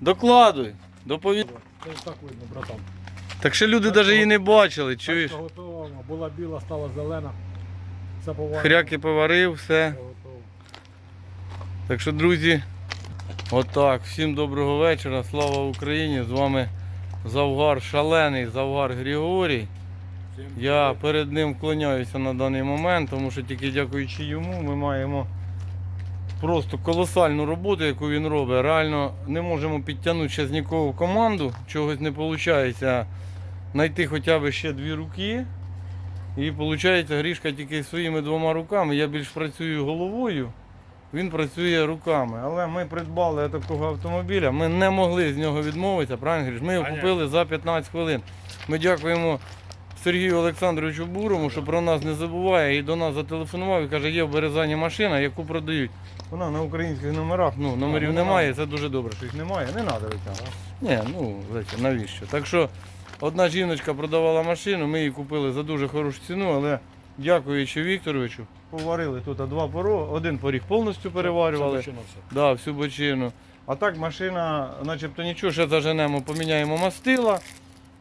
Докладуй, доповідай. Це ж так видно, братан. Так ще люди навіть її не бачили, чуєш? Тачка готова, була біла, стала зелена. Все поварено. Хряки поварив, все. Все готово. Так що, друзі, отак. Всім доброго вечора. Слава Україні! З вами Завгар, шалений Завгар Григорій. Я перед ним вклоняюся на даний момент, тому що тільки дякуючи йому ми маємо просто колосальну роботу, яку він робить. Реально не можемо підтягнути ще з нікого в команду, чогось не виходить. Знайти хоча б ще дві руки. І виходить, Грішка тільки своїми двома руками. Я більш працюю головою, він працює руками. Але ми придбали такого автомобіля, ми не могли з нього відмовитися, правильно Гріш? Ми його купили за 15 хвилин. Ми дякуємо Сергію Олександровичу Бурому, що про нас не забуває і до нас зателефонував і каже, є в Березані машина, яку продають. Вона на українських номерах, ну номерів ну, немає, це дуже добре, що їх немає, не треба витягувати. Ні, ну навіщо? Так що одна жіночка продавала машину, ми її купили за дуже хорошу ціну, але дякуючи Вікторовичу, поварили тут два поро, один поріг повністю переварювали. Все. Да, всю бочину. А так машина, начебто нічого, ще заженемо, поміняємо мастила.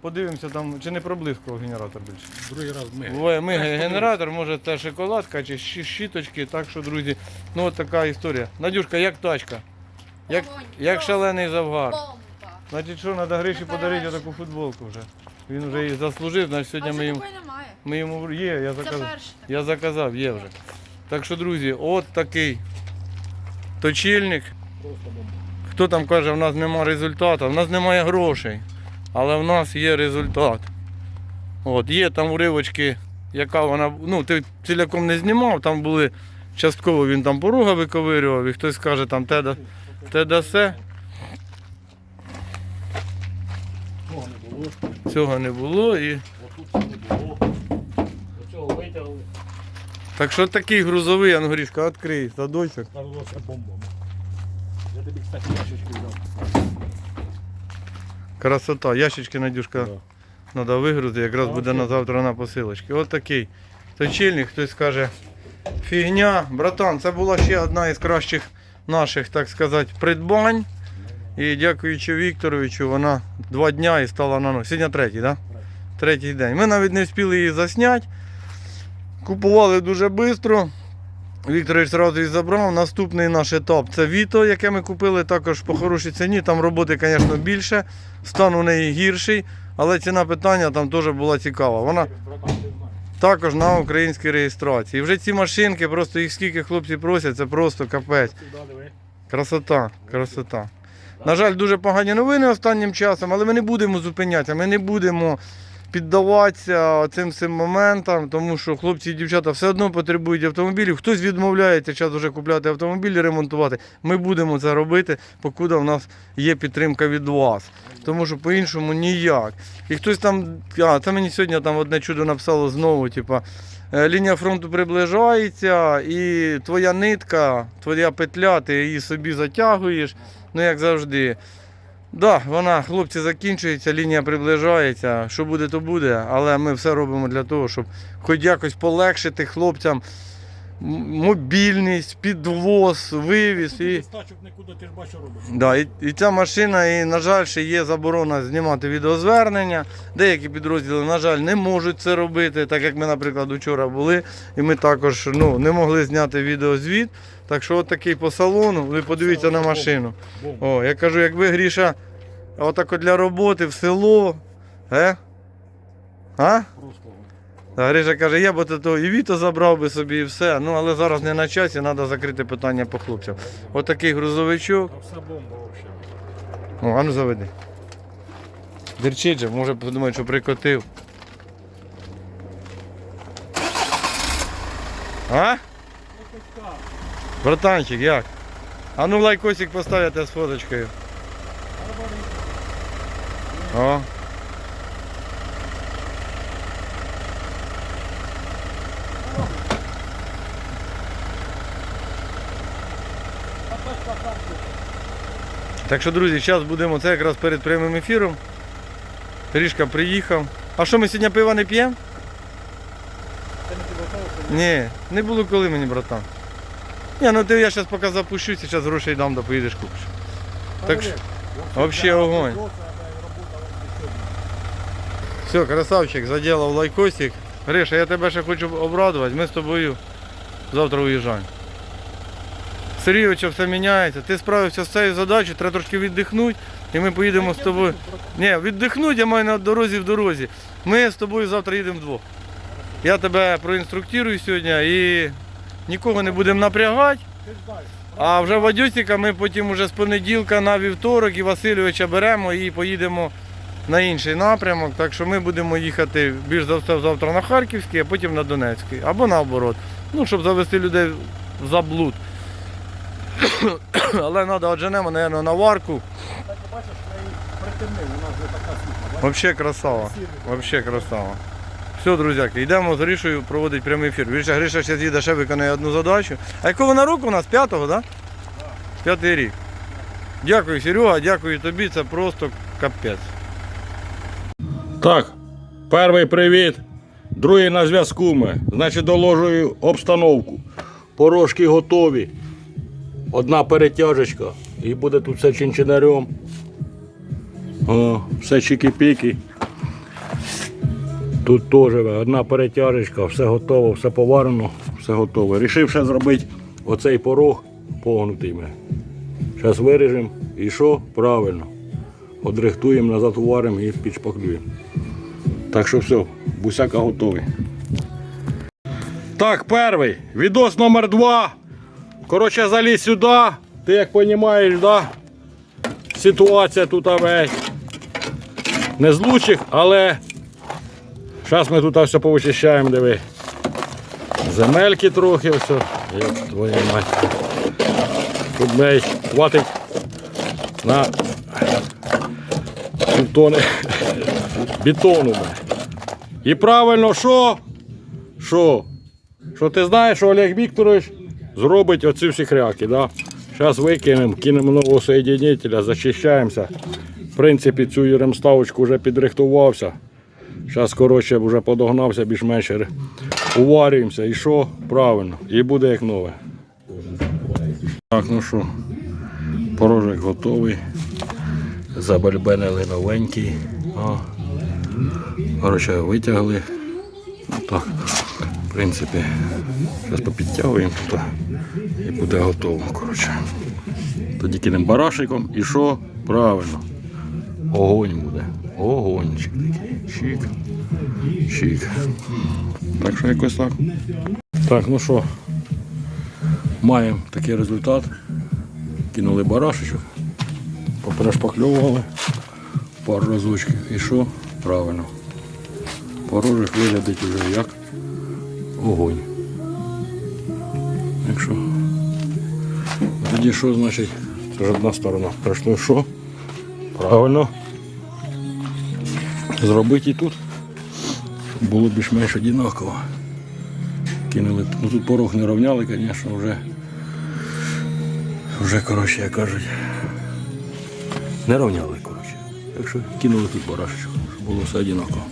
Подивимося там, чи не проблискував генератор більше. Другий раз ми. Мигає генератор, може це шоколадка чи щі- щіточки. Так що, друзі, ну от така історія. Надюшка, як тачка? Як, як шалений завгар. Значить, що, треба Гриші подарити таку футболку вже. Він вже її заслужив, значить А сьогодні ми йому, ми йому є, я заказав. Я заказав, є вже. Так що, друзі, от такий точильник. Хто там каже, в нас немає результату, в нас немає грошей, але в нас є результат. От, є там уривочки, яка вона, ну, ти ціляком не знімав, там були частково він там порога виковирював, і хтось каже, там те да, те да се. Цього не було. І... Так що такий грузовий, Ангорішка, відкрий, задойся. Сталося бомба. Я тобі, кстати, ящички взяв. Красота, ящички, Надюшка, Да. треба вигрузити, якраз буде на завтра на посилочки. От такий точильник, хтось каже, фігня. Братан, це була ще одна із кращих наших, так сказати, придбань. І дякуючи Вікторовичу, вона два дня і стала на ноги. Сьогодні третій. Да? Третій день. Ми навіть не встигли її засняти. Купували дуже швидко. Вікторович одразу забрав. Наступний наш етап це Віто, яке ми купили також по хорошій ціні. Там роботи, звісно, більше. Стан у неї гірший, але ціна питання там теж була цікава. Вона також на українській реєстрації. І вже ці машинки, просто їх скільки хлопці просять, це просто капець. Красота, красота. На жаль, дуже погані новини останнім часом, але ми не будемо зупинятися, ми не будемо піддаватися цим всім моментам, тому що хлопці і дівчата все одно потребують автомобілів. Хтось відмовляється зараз вже купляти автомобілі, ремонтувати. Ми будемо це робити, покуди в нас є підтримка від вас. Тому що по-іншому ніяк. І хтось там, а це мені сьогодні там одне чудо написало знову, типа. Е, Лінія фронту приближається, і твоя нитка, твоя петля, ти її собі затягуєш, ну як завжди. Да, вона, хлопці, закінчується, лінія приближається. Що буде, то буде. Але ми все робимо для того, щоб хоч якось полегшити хлопцям мобільність, підвоз, вивіз. І... Без нікуди, ти ж бачиш, робиш. Да, і, і ця машина, і, на жаль, ще є заборона знімати відеозвернення. Деякі підрозділи, на жаль, не можуть це робити, так як ми, наприклад, вчора були, і ми також ну, не могли зняти відеозвіт. Так що от такий по салону, ви подивіться на машину. О, я кажу, якби Гріша отако для роботи в село. Е? А? Просто. Гриша каже, я б то і Віто забрав би собі і все. Ну але зараз не на часі, треба закрити питання по хлопцям. Отакий грузовичок. Все бомба взагалі. О, а ну заведи. Дерчить же, може подумати, що прикотив. А? Братанчик, як? А ну лайкосик поставите з фоточкою. О. Так що, друзі, зараз будемо це якраз перед прямим ефіром. Ріжка приїхав. А що ми сьогодні пива не п'ємо? Ні, не було коли мені, братан. Ні, ну ти я зараз поки запущуся, зараз грошей дам, да поїдеш купиш. Так що- Вообще огонь. Все, красавчик, заделав лайкосик. Гриша, я тебе ще хочу обрадувати. Ми з тобою завтра уїжджаємо. Сергійовича все міняється. Ти справився з цією задачею, треба трошки віддихнути, і ми поїдемо з тобою. Ні, віддихнути я маю на дорозі в дорозі. Ми з тобою завтра їдемо вдвох. Я тебе проінструктирую сьогодні і нікого не будемо напрягати. А вже Вадюсіка ми потім уже з понеділка на вівторок і Васильовича беремо і поїдемо на інший напрямок. Так що ми будемо їхати більш за все завтра на Харківський, а потім на Донецький. Або наоборот. Ну, щоб завести людей в заблуд. Але треба одженемо, мабуть, на варку. Так, бачиш, я її притемнив, вона вже така світла. Взагалі красава. Взагалі красава. Все, друзяки, йдемо з Гришою проводити прямий ефір. Гриша, Гриша зараз їде ще виконає одну задачу. А якого вона року у нас? П'ятого, так? Да? П'ятий рік. Дякую, Серега, дякую тобі, це просто капець. Так, перший привіт. Другий на зв'язку ми. Значить, доложую обстановку. Порошки готові. Одна перетяжечка. І буде тут все чинчинарем. Все чики-піки. Тут теж одна перетяжечка, все готово, все поварено, все готове. Рішив ще зробити оцей порог погнутий. Зараз виріжемо і що? Правильно. Одрихтуємо, назад уваримо і підшпаклюємо. Так що все, бусяка готовий. Так, перший. Відос номер два. Коротше, залізь сюди. Ти як розумієш, да? ситуація тут весь. Не з лучших, але зараз ми тут все повичищаємо, диви. Земельки трохи, все. Як твоя мать. Тут мей хватить на півтони бетону. І правильно, що? Що? Що ти знаєш, що Олег Вікторович зробить оці всі хряки, да? Зараз викинемо, кинемо нового соєдинителя, зачищаємося. В принципі, цю ремставочку вже підрихтувався. Зараз, коротше, вже подогнався, більш-менш уварюємося. І що? Правильно. І буде як нове. Так, ну що, порожок готовий. Забальбенили новенький. Коротше, витягли. Ну, так, принципі, зараз попідтягуємо тут і буде готово. Коротше. Тоді кинемо барашиком і що? Правильно. Огонь буде. Огончик такий. Чик. Чик. Так що якось так. Так, ну що, маємо такий результат. Кинули барашечок, попрошпакльовували пару разочків. І що? Правильно. Порожик виглядить вже як огонь. Якщо. Тоді що значить? Це ж одна сторона. Пройшло що? Правильно. Зробити і тут. Було більш-менш однаково. Кинули. Ну тут порог не рівняли, звісно, вже. Вже, коротше, як кажуть. Не рівняли, коротше. Так що кинули тут барашечку, щоб було все однаково.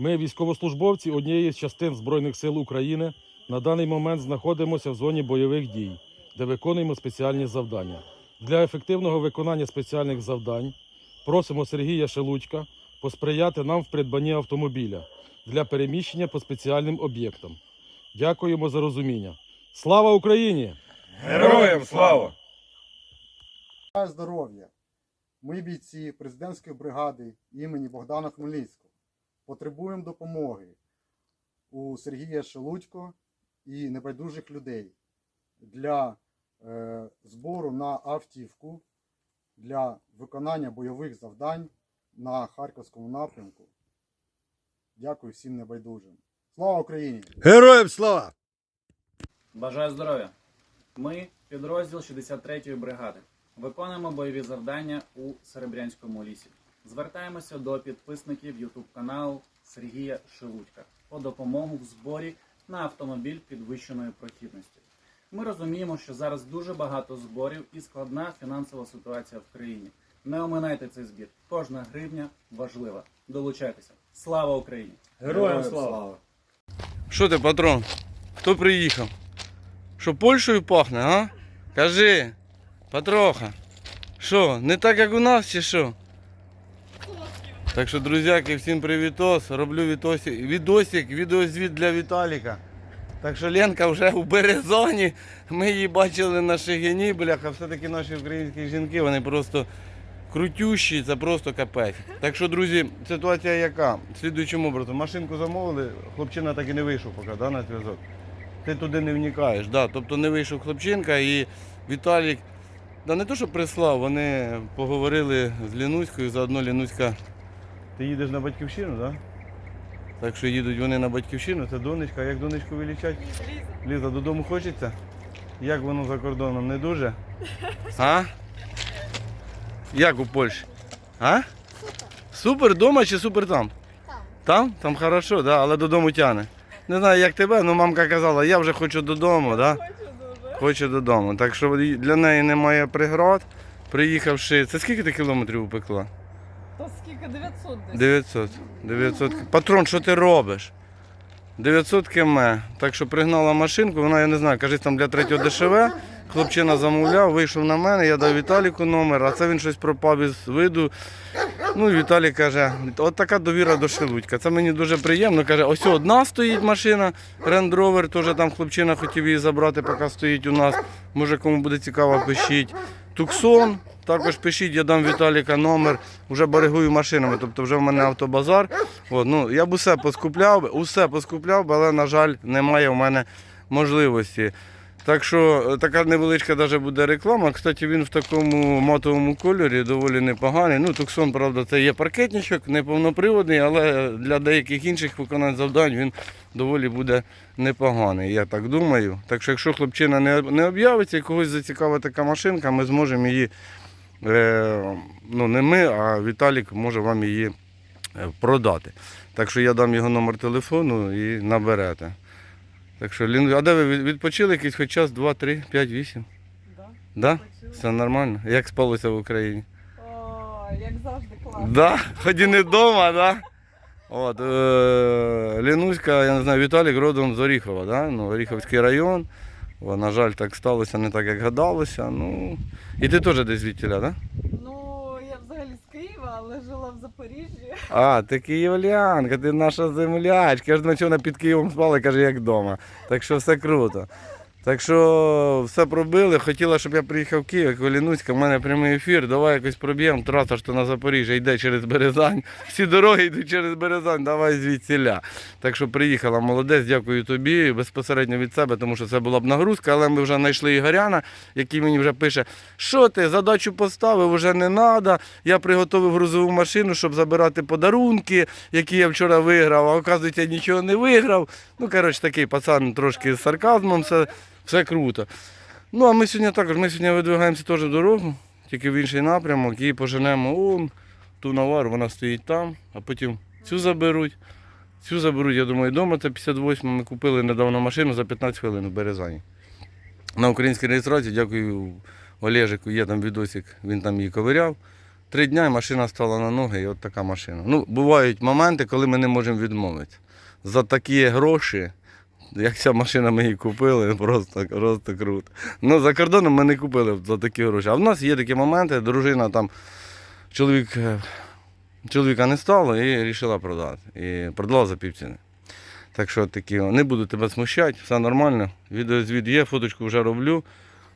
Ми, військовослужбовці однієї з частин Збройних сил України, на даний момент знаходимося в зоні бойових дій, де виконуємо спеціальні завдання. Для ефективного виконання спеціальних завдань просимо Сергія Шелудька посприяти нам в придбанні автомобіля для переміщення по спеціальним об'єктам. Дякуємо за розуміння. Слава Україні! Героям слава! Здоров'я! Ми бійці президентської бригади імені Богдана Хмельницького. Потребуємо допомоги у Сергія Шелудько і небайдужих людей для е, збору на автівку для виконання бойових завдань на Харківському напрямку. Дякую всім небайдужим. Слава Україні! Героям слава! Бажаю здоров'я! Ми, підрозділ 63-ї бригади, виконуємо бойові завдання у Серебрянському лісі. Звертаємося до підписників YouTube каналу Сергія Шелудька по допомогу в зборі на автомобіль підвищеної прохідності. Ми розуміємо, що зараз дуже багато зборів і складна фінансова ситуація в країні. Не оминайте цей збір. Кожна гривня важлива. Долучайтеся. Слава Україні! Героям слава! Що ти, патрон? Хто приїхав? Що Польщею пахне, а? Кажи, Патроха. Що, не так як у нас чи що? Так що, друзяки, всім привітос. Роблю відосик, відосик, відеозвіт для Віталіка. Так що Ленка вже у Березані. Ми її бачили на Шигині, бляха, все-таки наші українські жінки, вони просто крутющі, це просто капець. Так що, друзі, ситуація яка? Слідуючим образом, машинку замовили, хлопчина так і не вийшов поки, да, на зв'язок. Ти туди не вникаєш, да. тобто не вийшов хлопчинка і Віталік, да не то, що прислав, вони поговорили з Лінуською, заодно Лінуська. Ти їдеш на батьківщину, так? Да? Так що їдуть вони на батьківщину, це донечка. А як донечку вилічать? Ліза, додому хочеться? Як воно за кордоном? Не дуже? А? Як у Польщі? А? Супер дома чи супер там? Там. Там? Там хорошо, да, але додому тяне. Не знаю, як тебе, але мамка казала, я вже хочу додому, да? Хочу додому. Так що для неї немає преград. Приїхавши. Це скільки ти кілометрів упекла? То скільки 900 десь. 900. 900. Патрон, що ти робиш? 900 км. Так що пригнала машинку, вона, я не знаю, каже, там для третього ДШВ. Хлопчина замовляв, вийшов на мене, я дав Віталіку номер, а це він щось пропав із виду. Ну, і Віталій каже, от така довіра до Шелудька. Це мені дуже приємно. Каже, ось одна стоїть машина, Land Rover, теж там хлопчина хотів її забрати, поки стоїть у нас. Може, кому буде цікаво, пишіть. Туксон, також пишіть, я дам Віталіка номер, вже берегую машинами, тобто вже в мене автобазар. От, ну, я б усе поскупляв, усе поскупляв, але, на жаль, немає в мене можливості. Так що е, така невеличка даже буде реклама. Кстати, він в такому матовому кольорі доволі непоганий. Ну, Туксон, правда, це є паркетничок, неповноприводний, але для деяких інших виконань завдань він доволі буде непоганий, я так думаю. Так що, якщо хлопчина не, об'явиться і когось зацікавить така машинка, ми зможемо її, ну не ми, а Віталік може вам її е, продати. Так що я дам його номер телефону і наберете. Так що, а де ви відпочили якийсь хоч час, 2, 3, 5, 8? Да. Да? Все нормально? Як спалося в Україні? О, як завжди класно. Да? Хоч і не вдома, да? От, е, Лінуська, я не знаю, Віталік родом з Оріхова, да? ну, Оріховський район. На жаль, так сталося не так, як гадалося. Ну, і ти теж десь звідтіля, да? Ну, я взагалі з Києва, але жила в Запоріжжі. А, ти київлянка, ти наша землячка. Я ж думаю, вона під Києвом спала, каже, як вдома. Так що все круто. Так що все пробили. Хотіла, щоб я приїхав в Київ, як Олінуська, в мене прямий ефір. Давай якось проб'ємо. Траса що на Запоріжжя йде через Березань. Всі дороги йдуть через Березань, давай звідсіля. Так що приїхала, молодець, дякую тобі. Безпосередньо від себе, тому що це була б нагрузка, але ми вже знайшли Ігоряна, який мені вже пише, що ти, задачу поставив, вже не треба. Я приготував грузову машину, щоб забирати подарунки, які я вчора виграв, а оказується, нічого не виграв. Ну, коротше, такий пацан трошки з сарказмом, все, все круто. Ну, а ми сьогодні також, ми сьогодні видвигаємося теж в дорогу, тільки в інший напрямок, і поженемо он, ту навар, вона стоїть там, а потім цю заберуть. Цю заберуть, я думаю, вдома. Це 58 ми купили недавно машину за 15 хвилин в Березані. На українській реєстрації, дякую Олежику, є там відосик, він там її ковиряв. Три дня і машина стала на ноги, і от така машина. Ну, бувають моменти, коли ми не можемо відмовитися. За такі гроші, як ця машина ми її купили, просто, просто круто. Ну, за кордоном ми не купили за такі гроші. А в нас є такі моменти, дружина там, чоловік, е, чоловіка не стало і вирішила продати. І продала за півціни. Так що такі, не буду тебе смущати, все нормально. Відеозвіт є, фоточку вже роблю.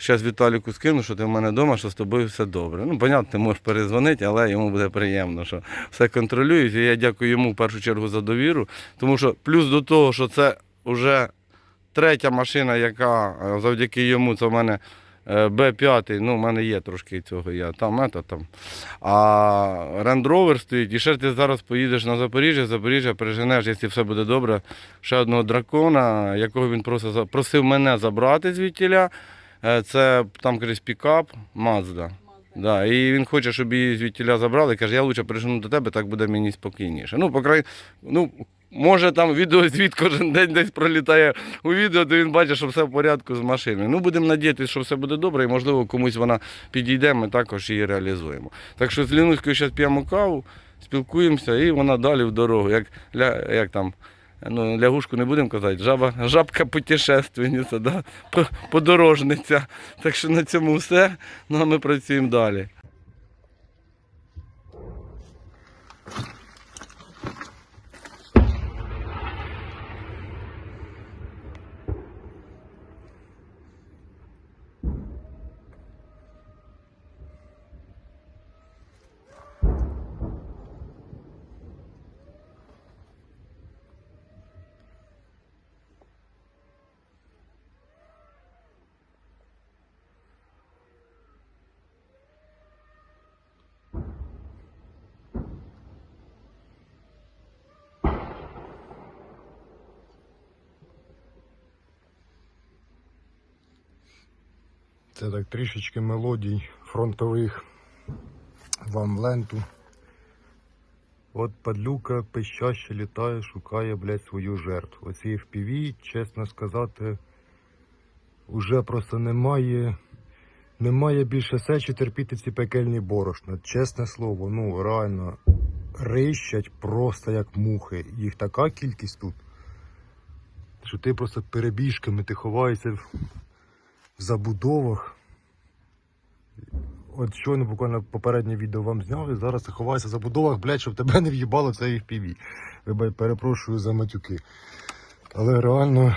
Зараз Віталіку скину, що ти в мене вдома, що з тобою все добре. Ну, понятно, ти можеш перезвонити, але йому буде приємно, що все контролюють. І я дякую йому в першу чергу за довіру. Тому що плюс до того, що це вже третя машина, яка е, завдяки йому, це в мене е, Б5, ну, в мене є трошки цього, я там, ето, там. А Land Rover стоїть, і ще ти зараз поїдеш на Запоріжжя, Запоріжжя переженеш, якщо все буде добре, ще одного дракона, якого він просто просив мене забрати звідтіля. Е, Це там кудись пікап Mazda. Да, і він хоче, щоб її звідтіля забрали. Каже, я лучше прижену до тебе, так буде мені спокійніше. Ну, по край... ну, може там відеозвіт кожен день десь пролітає у відео, де він бачить, що все в порядку з машиною. Ну, будемо надіятися, що все буде добре, і можливо комусь вона підійде, ми також її реалізуємо. Так що з Лінуською зараз п'ємо каву, спілкуємося, і вона далі в дорогу. Як, ля, як там, ну, лягушку не будемо казати, жаба, жабка путешественниця, да? Подорожниця. Так що на цьому все. Ну а ми працюємо далі. Це так трішечки мелодій фронтових вам в ленту. От падлюка пищаще літає, шукає, блядь, свою жертву. Оці FPV, чесно сказати, уже просто немає. Немає більше сечі терпіти ці пекельні борошна. Чесне слово, ну реально рищать просто як мухи. Їх така кількість тут, що ти просто перебіжками ти ховаєшся в забудовах. От щойно буквально попереднє відео вам зняв, і зараз ти ховаєшся в забудовах, блядь, щоб тебе не в'їбало це FPV. Вибач, перепрошую за матюки. Але реально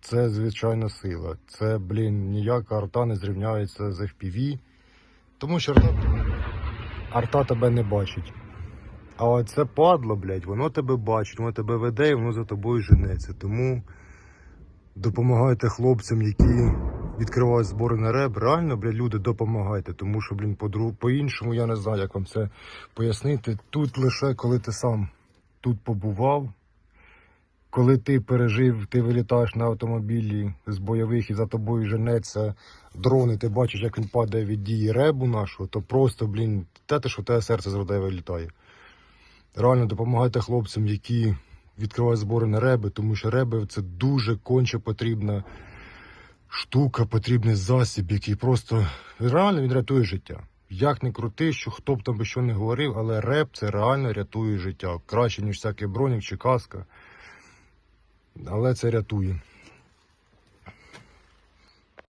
це звичайна сила. Це, блін, ніяка арта не зрівняється з FPV. Тому що арта, арта тебе не бачить. А оце падло, блядь, воно тебе бачить, воно тебе веде і воно за тобою женеться. Тому допомагайте хлопцям, які відкривають збори на реб. Реально, блядь, люди, допомагайте. Тому що, блін, по-іншому я не знаю, як вам це пояснити. Тут лише коли ти сам тут побував, коли ти пережив, ти вилітаєш на автомобілі з бойових і за тобою женеться дрон, і ти бачиш, як він падає від дії ребу нашого, то просто, блін, те, те, що тебе серце з грудей вилітає. Реально допомагайте хлопцям, які відкривають збори на реби, тому що реби це дуже конче потрібна штука, потрібний засіб, який просто реально він рятує життя. Як не крути, що хто б там би що не говорив, але реп це реально рятує життя. Краще, ніж всякий бронік чи каска. Але це рятує.